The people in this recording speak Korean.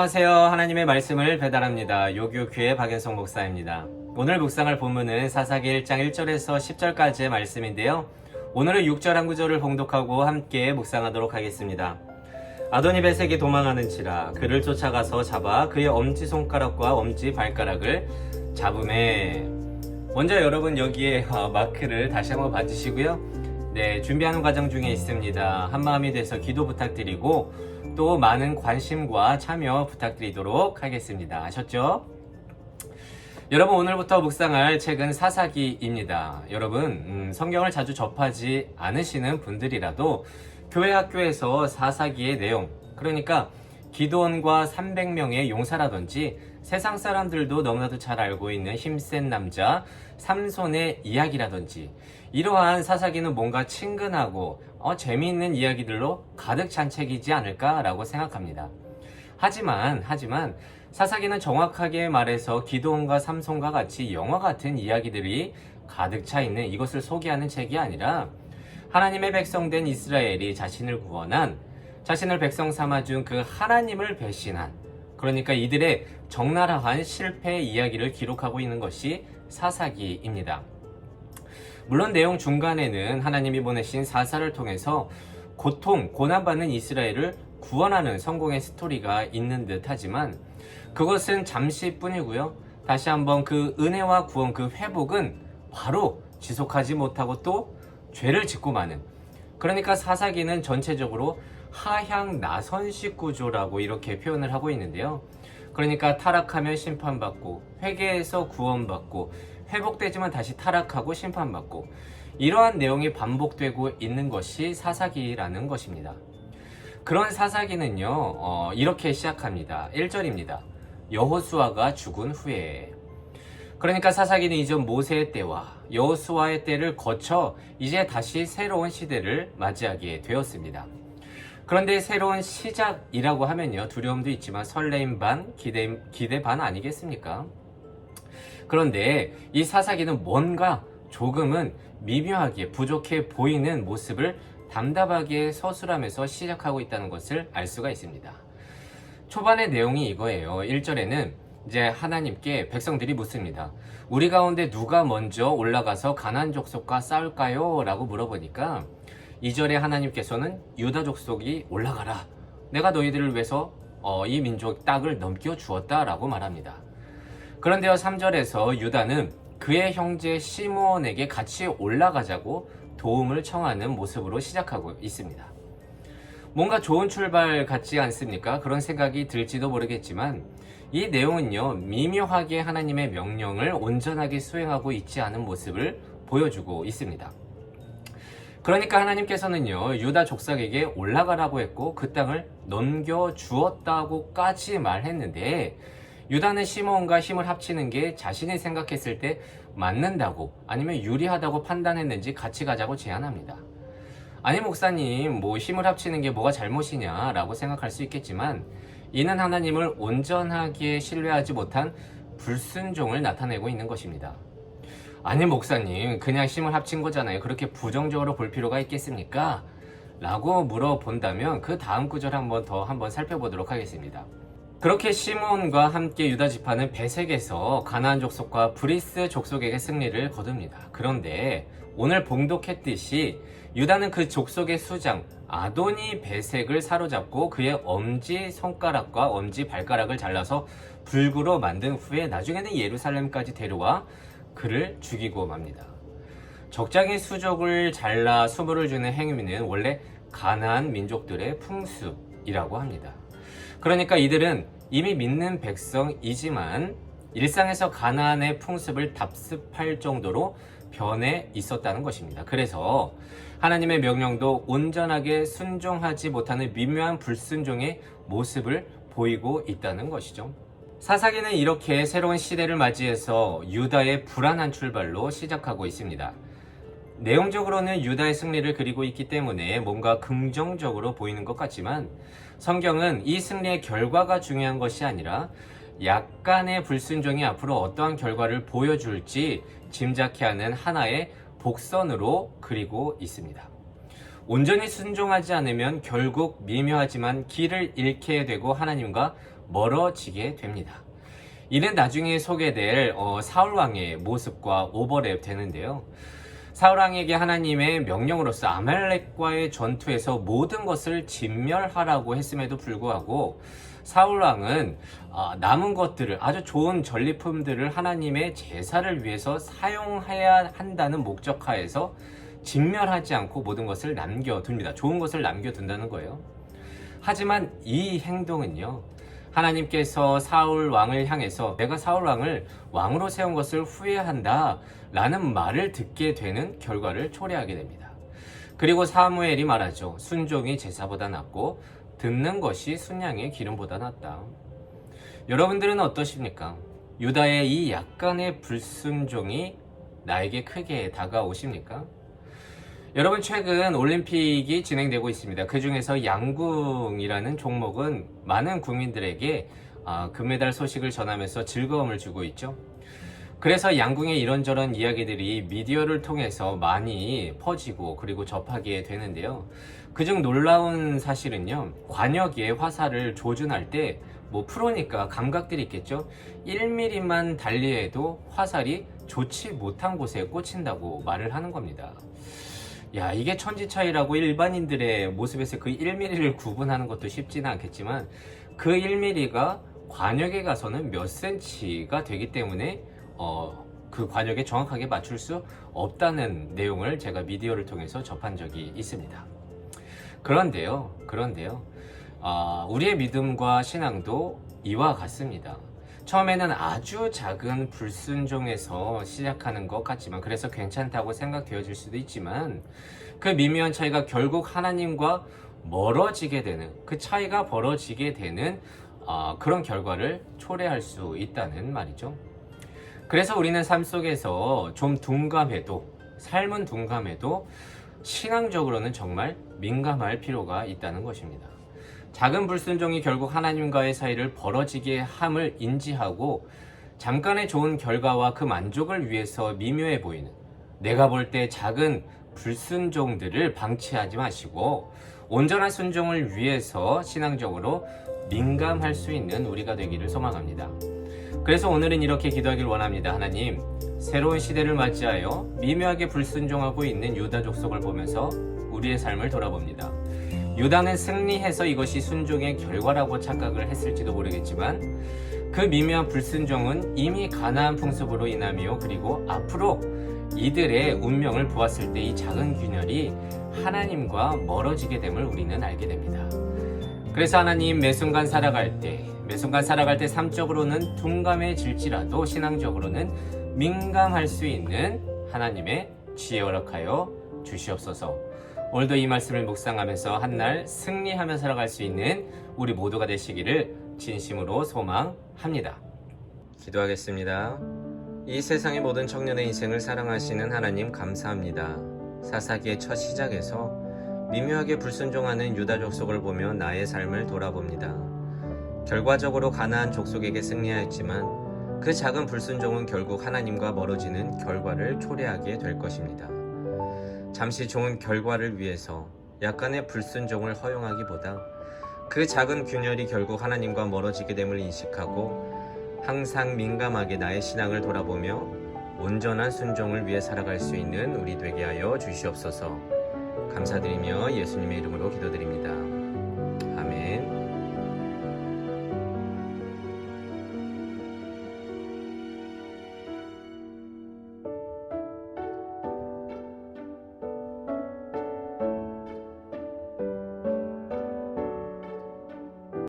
안녕하세요. 하나님의 말씀을 배달합니다. 요교교회 박연성 목사입니다. 오늘 묵상할 본문은 사사기 1장 1절에서 10절까지의 말씀인데요. 오늘은 6절 한 구절을 봉독하고 함께 묵상하도록 하겠습니다. 아도니 베색이 도망하는지라 그를 쫓아가서 잡아 그의 엄지 손가락과 엄지 발가락을 잡음에 먼저 여러분 여기에 어, 마크를 다시 한번 봐주시고요. 네, 준비하는 과정 중에 있습니다. 한 마음이 돼서 기도 부탁드리고 또 많은 관심과 참여 부탁드리도록 하겠습니다. 아셨죠? 여러분 오늘부터 묵상할 책은 사사기입니다. 여러분 음, 성경을 자주 접하지 않으시는 분들이라도 교회 학교에서 사사기의 내용 그러니까 기도원과 300명의 용사라든지 세상 사람들도 너무나도 잘 알고 있는 힘센 남자 삼손의 이야기라든지 이러한 사사기는 뭔가 친근하고 어, 재미있는 이야기들로 가득 찬 책이지 않을까라고 생각합니다. 하지만 하지만 사사기는 정확하게 말해서 기도원과 삼손과 같이 영화 같은 이야기들이 가득 차 있는 이것을 소개하는 책이 아니라 하나님의 백성된 이스라엘이 자신을 구원한 자신을 백성 삼아준 그 하나님을 배신한 그러니까 이들의 적나라한 실패 이야기를 기록하고 있는 것이 사사기입니다. 물론 내용 중간에는 하나님이 보내신 사사를 통해서 고통, 고난받는 이스라엘을 구원하는 성공의 스토리가 있는 듯 하지만 그것은 잠시뿐이고요. 다시 한번 그 은혜와 구원, 그 회복은 바로 지속하지 못하고 또 죄를 짓고 마는 그러니까 사사기는 전체적으로 하향 나선식 구조라고 이렇게 표현을 하고 있는데요. 그러니까 타락하면 심판받고 회개해서 구원받고 회복되지만 다시 타락하고 심판받고 이러한 내용이 반복되고 있는 것이 사사기라는 것입니다. 그런 사사기는요, 어, 이렇게 시작합니다. 1절입니다. 여호수아가 죽은 후에. 그러니까 사사기는 이전 모세의 때와 여호수아의 때를 거쳐 이제 다시 새로운 시대를 맞이하게 되었습니다. 그런데 새로운 시작이라고 하면요, 두려움도 있지만 설레임 반, 기대, 기대 반 아니겠습니까? 그런데 이 사사기는 뭔가 조금은 미묘하게 부족해 보이는 모습을 담담하게 서술하면서 시작하고 있다는 것을 알 수가 있습니다. 초반의 내용이 이거예요. 1절에는 이제 하나님께 백성들이 묻습니다. 우리 가운데 누가 먼저 올라가서 가난 족속과 싸울까요? 라고 물어보니까 2절에 하나님께서는 유다 족속이 올라가라. 내가 너희들을 위해서 어, 이 민족 땅을 넘겨 주었다라고 말합니다. 그런데요, 3절에서 유다는 그의 형제 시므온에게 같이 올라가자고 도움을 청하는 모습으로 시작하고 있습니다. 뭔가 좋은 출발 같지 않습니까? 그런 생각이 들지도 모르겠지만 이 내용은요, 미묘하게 하나님의 명령을 온전하게 수행하고 있지 않은 모습을 보여주고 있습니다. 그러니까 하나님께서는요, 유다 족속에게 올라가라고 했고 그 땅을 넘겨 주었다고까지 말했는데 유다는 시므온과 힘을 합치는 게 자신이 생각했을 때 맞는다고 아니면 유리하다고 판단했는지 같이 가자고 제안합니다. 아니 목사님 뭐 힘을 합치는 게 뭐가 잘못이냐라고 생각할 수 있겠지만 이는 하나님을 온전하게 신뢰하지 못한 불순종을 나타내고 있는 것입니다. 아니 목사님 그냥 힘을 합친 거잖아요. 그렇게 부정적으로 볼 필요가 있겠습니까? 라고 물어본다면 그 다음 구절 한번 더 한번 살펴보도록 하겠습니다. 그렇게 시몬과 함께 유다 지파는 베색에서 가나안 족속과 브리스 족속에게 승리를 거둡니다. 그런데 오늘 봉독했듯이 유다는 그 족속의 수장 아도니 베색을 사로잡고 그의 엄지 손가락과 엄지 발가락을 잘라서 불구로 만든 후에 나중에는 예루살렘까지 데려와 그를 죽이고 맙니다. 적장의 수족을 잘라 수모를 주는 행위는 원래 가나안 민족들의 풍습이라고 합니다. 그러니까 이들은 이미 믿는 백성이지만 일상에서 가나안의 풍습을 답습할 정도로 변해 있었다는 것입니다. 그래서 하나님의 명령도 온전하게 순종하지 못하는 미묘한 불순종의 모습을 보이고 있다는 것이죠. 사사기는 이렇게 새로운 시대를 맞이해서 유다의 불안한 출발로 시작하고 있습니다. 내용적으로는 유다의 승리를 그리고 있기 때문에 뭔가 긍정적으로 보이는 것 같지만 성경은 이 승리의 결과가 중요한 것이 아니라 약간의 불순종이 앞으로 어떠한 결과를 보여줄지 짐작케 하는 하나의 복선으로 그리고 있습니다. 온전히 순종하지 않으면 결국 미묘하지만 길을 잃게 되고 하나님과 멀어지게 됩니다. 이는 나중에 소개될 어, 사울 왕의 모습과 오버랩 되는데요. 사울 왕에게 하나님의 명령으로서 아말렉과의 전투에서 모든 것을 진멸하라고 했음에도 불구하고 사울 왕은 아, 남은 것들을 아주 좋은 전리품들을 하나님의 제사를 위해서 사용해야 한다는 목적하에서 진멸하지 않고 모든 것을 남겨둡니다. 좋은 것을 남겨둔다는 거예요. 하지만 이 행동은요. 하나님께서 사울 왕을 향해서 내가 사울 왕을 왕으로 세운 것을 후회한다 라는 말을 듣게 되는 결과를 초래하게 됩니다. 그리고 사무엘이 말하죠. 순종이 제사보다 낫고 듣는 것이 순양의 기름보다 낫다. 여러분들은 어떠십니까? 유다의 이 약간의 불순종이 나에게 크게 다가오십니까? 여러분 최근 올림픽이 진행되고 있습니다. 그 중에서 양궁이라는 종목은 많은 국민들에게 아, 금메달 소식을 전하면서 즐거움을 주고 있죠. 그래서 양궁의 이런저런 이야기들이 미디어를 통해서 많이 퍼지고 그리고 접하게 되는데요. 그중 놀라운 사실은요. 관역의 화살을 조준할 때 뭐 프로니까 감각들이 있겠죠. 1mm만 달리해도 화살이 좋지 못한 곳에 꽂힌다고 말을 하는 겁니다. 야, 이게 천지 차이라고 일반인들의 모습에서 그 1mm를 구분하는 것도 쉽지는 않겠지만 그 1mm가 관역에 가서는 몇 cm가 되기 때문에 어, 그 관역에 정확하게 맞출 수 없다는 내용을 제가 미디어를 통해서 접한 적이 있습니다. 그런데요, 그런데요, 아, 우리의 믿음과 신앙도 이와 같습니다. 처음에는 아주 작은 불순종에서 시작하는 것 같지만 그래서 괜찮다고 생각되어질 수도 있지만 그 미묘한 차이가 결국 하나님과 멀어지게 되는 그 차이가 벌어지게 되는 아, 그런 결과를 초래할 수 있다는 말이죠. 그래서 우리는 삶 속에서 좀 둔감해도 삶은 둔감해도 신앙적으로는 정말 민감할 필요가 있다는 것입니다. 작은 불순종이 결국 하나님과의 사이를 벌어지게 함을 인지하고 잠깐의 좋은 결과와 그 만족을 위해서 미묘해 보이는 내가 볼 때 작은 불순종들을 방치하지 마시고 온전한 순종을 위해서 신앙적으로 민감할 수 있는 우리가 되기를 소망합니다. 그래서 오늘은 이렇게 기도하길 원합니다. 하나님, 새로운 시대를 맞이하여 미묘하게 불순종하고 있는 유다 족속을 보면서 우리의 삶을 돌아봅니다. 유다는 승리해서 이것이 순종의 결과라고 착각을 했을지도 모르겠지만 그 미묘한 불순종은 이미 가나안 풍습으로 인함이요 그리고 앞으로 이들의 운명을 보았을 때 이 작은 균열이 하나님과 멀어지게 됨을 우리는 알게 됩니다. 그래서 하나님 매 순간 살아갈 때, 매 순간 살아갈 때 삶적으로는 둔감해질지라도 신앙적으로는 민감할 수 있는 하나님의 지혜 허락하여 주시옵소서. 오늘도 이 말씀을 묵상하면서 한 날 승리하며 살아갈 수 있는 우리 모두가 되시기를 진심으로 소망합니다. 기도하겠습니다. 이 세상의 모든 청년의 인생을 사랑하시는 하나님 감사합니다. 사사기의 첫 시작에서 미묘하게 불순종하는 유다 족속을 보며 나의 삶을 돌아봅니다. 결과적으로 가나안 족속에게 승리하였지만 그 작은 불순종은 결국 하나님과 멀어지는 결과를 초래하게 될 것입니다. 잠시 좋은 결과를 위해서 약간의 불순종을 허용하기보다 그 작은 균열이 결국 하나님과 멀어지게 됨을 인식하고 항상 민감하게 나의 신앙을 돌아보며 온전한 순종을 위해 살아갈 수 있는 우리 되게 하여 주시옵소서. 감사드리며 예수님의 이름으로 기도드립니다.